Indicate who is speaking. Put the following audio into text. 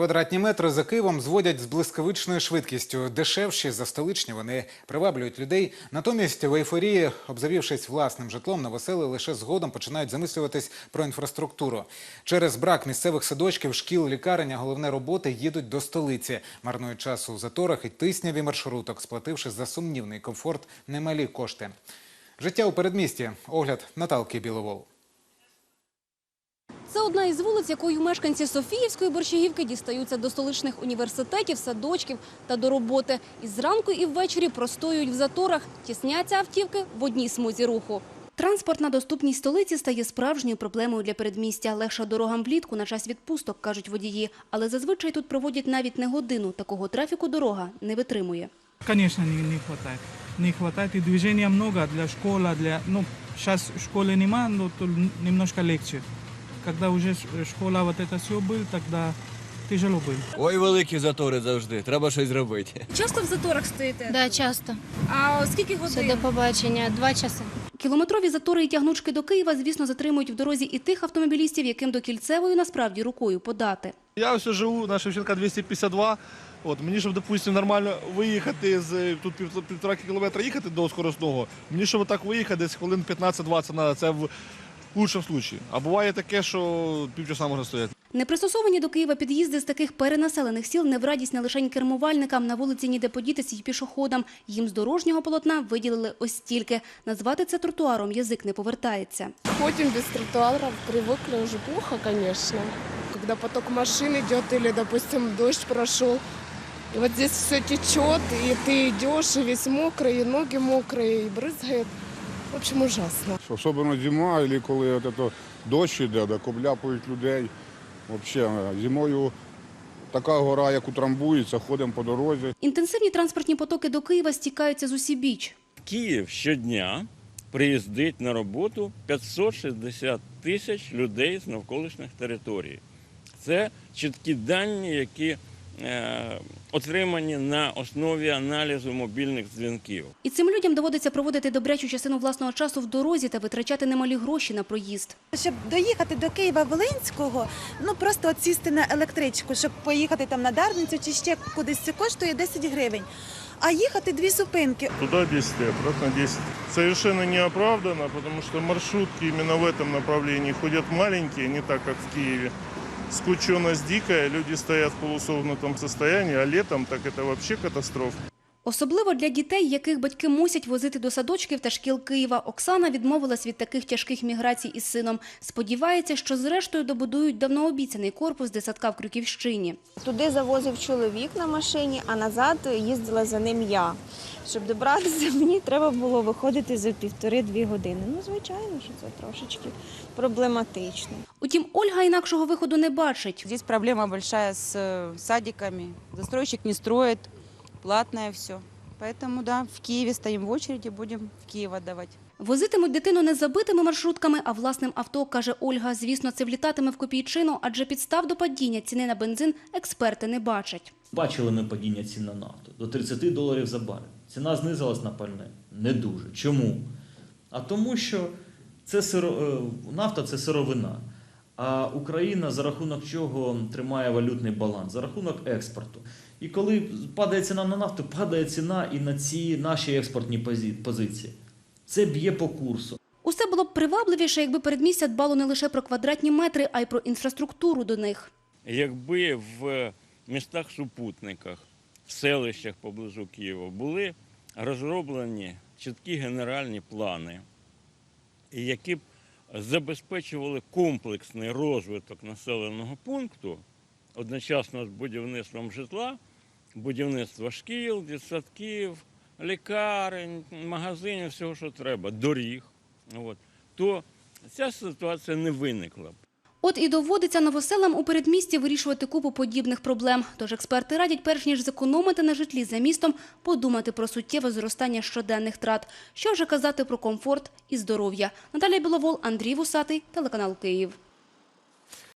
Speaker 1: Квадратні метри за Києвом зводять з блискавичною швидкістю. Дешевші за столичні вони приваблюють людей. Натомість в ейфорії, обзавівшись власним житлом, новосели лише згодом починають замислюватись про інфраструктуру. Через брак місцевих садочків, шкіл, лікарень, а головне роботи їдуть до столиці. Марнують час у заторах і тисняві маршруток, сплативши за сумнівний комфорт немалі кошти. Життя у передмісті. Огляд Наталки Біловол.
Speaker 2: Це одна із вулиць, якою мешканці Софіївської борщагівки дістаються до столичних університетів, садочків та до роботи. І зранку і ввечері простоюють в заторах, тісняться автівки в одній смузі руху. Транспортна доступність столиці стає справжньою проблемою для передмістя. Легша дорогам влітку на час відпусток, кажуть водії. Але зазвичай тут проводять навіть не годину. Такого трафіку дорога не витримує.
Speaker 3: Конечно, не, хватает. Не и движения много для школы, для... Ну, сейчас школы нема, но то немножко легче. Когда уже ш- школа вот это все был, тогда тяжело было.
Speaker 4: Ой, великі затори завжди. Треба щось зробити.
Speaker 2: Часто в заторах стоїте?
Speaker 5: Да, часто.
Speaker 2: А скільки
Speaker 5: Все, до побачення. Два часи.
Speaker 2: Кілометрові затори і тягнучки до Києва, звісно, затримують в дорозі і тих автомобілістів, яким до Кільцевої насправді рукою подати.
Speaker 6: Я ось живу на Шевченка 252. От мені, щоб, допустимо, нормально виїхати з тут пів- півтора кілометра їхати до скоростного, мені щоб так виїхати, десь хвилин 15-20 треба. Це в лучшому випадку. А буває таке, що півчаса можна стояти.
Speaker 2: Непристосовані до Києва під'їзди з таких перенаселених сіл не в радість не лише кермувальникам, на вулиці ніде подітися й пішоходам. Їм з дорожнього полотна виділили ось стільки. Назвати це тротуаром язик не повертається.
Speaker 7: Ходим без тротуаров, привыкли уже плохо, конечно. Когда поток машин идет или, допустим, дождь прошел, и вот здесь все течет, и ты идешь, и весь мокрый, и ноги мокрые, и брызгает. В общем, ужасно.
Speaker 8: Особливо зима, або коли от ето дощ іде, так обляпують людей. Взагалі, зимою така гора, як утрамбується, ходимо по дорозі.
Speaker 2: Інтенсивні транспортні потоки до Києва стікаються з усібіч.
Speaker 9: В Київ щодня приїздить на роботу 560 тисяч людей з навколишніх територій. Це чіткі дані, які е, отримані на основі аналізу мобільних дзвінків.
Speaker 2: І цим людям доводиться проводити добрячу частину власного часу в дорозі та витрачати немалі гроші на проїзд.
Speaker 10: Щоб доїхати до Києва Волинського, ну просто от сісти на електричку, щоб поїхати там на Дарницю чи ще кудись, це коштує 10 гривень. А їхати дві зупинки.
Speaker 11: Туда 10, обратно 10. Совершенно не оправдано, потому что маршрутки именно в этом направлении ходят маленькие, не так, как в Киеве. Скученность дикая, люди стоят в полусогнутом состоянии, а летом так это вообще катастрофа.
Speaker 2: Особливо для дітей, яких батьки мусять возити до садочків та шкіл Києва. Оксана відмовилась від таких тяжких міграцій із сином. Сподівається, що зрештою добудують давно обіцяний корпус дитсадка в Крюківщині.
Speaker 12: Туди завозив чоловік на машині, а назад їздила за ним я. Щоб добратися, мені треба було виходити за півтори-дві години. Ну, звичайно, що це трошечки проблематично.
Speaker 2: Утім, Ольга інакшого виходу не бачить.
Speaker 13: Тут проблема велика с э, садиками. Застройщик не строїть, платне все. Тому да, в Києві стоїмо в черзі, будемо в Києві отдавать.
Speaker 2: Возитимуть дитину не забитими маршрутками, а власним авто, каже Ольга. Звісно, це влітатиме в копійчину, адже підстав до падіння ціни на бензин експерти не бачать.
Speaker 14: Бачили ми падіння цін на нафту до 30 доларів за барель. Ціна знизилась на пальне? Не дуже. Чому? А тому, що це сиро... е, нафта це сировина. А Україна за рахунок чого тримає валютний баланс? За рахунок експорту. І коли падає ціна на нафту, падає ціна і на ці наші експортні позиції. Це б'є по курсу.
Speaker 2: Усе було б привабливіше, якби передмістя дбало не лише про квадратні метри, а й про інфраструктуру до них.
Speaker 9: Якби в містах-супутниках, в селищах поблизу Києва були розроблені чіткі генеральні плани, які б забезпечували комплексний розвиток населеного пункту одночасно з будівництвом житла, будівництва шкіл, дитсадків, лікарень, магазинів, всього, що треба, доріг, от, то ця ситуація не виникла.
Speaker 2: От і доводиться новоселам у передмісті вирішувати купу подібних проблем. Тож експерти радять, перш ніж зекономити на житлі за містом, подумати про суттєве зростання щоденних трат. Що вже казати про комфорт і здоров'я. Наталія Біловол, Андрій Вусатий, телеканал Київ.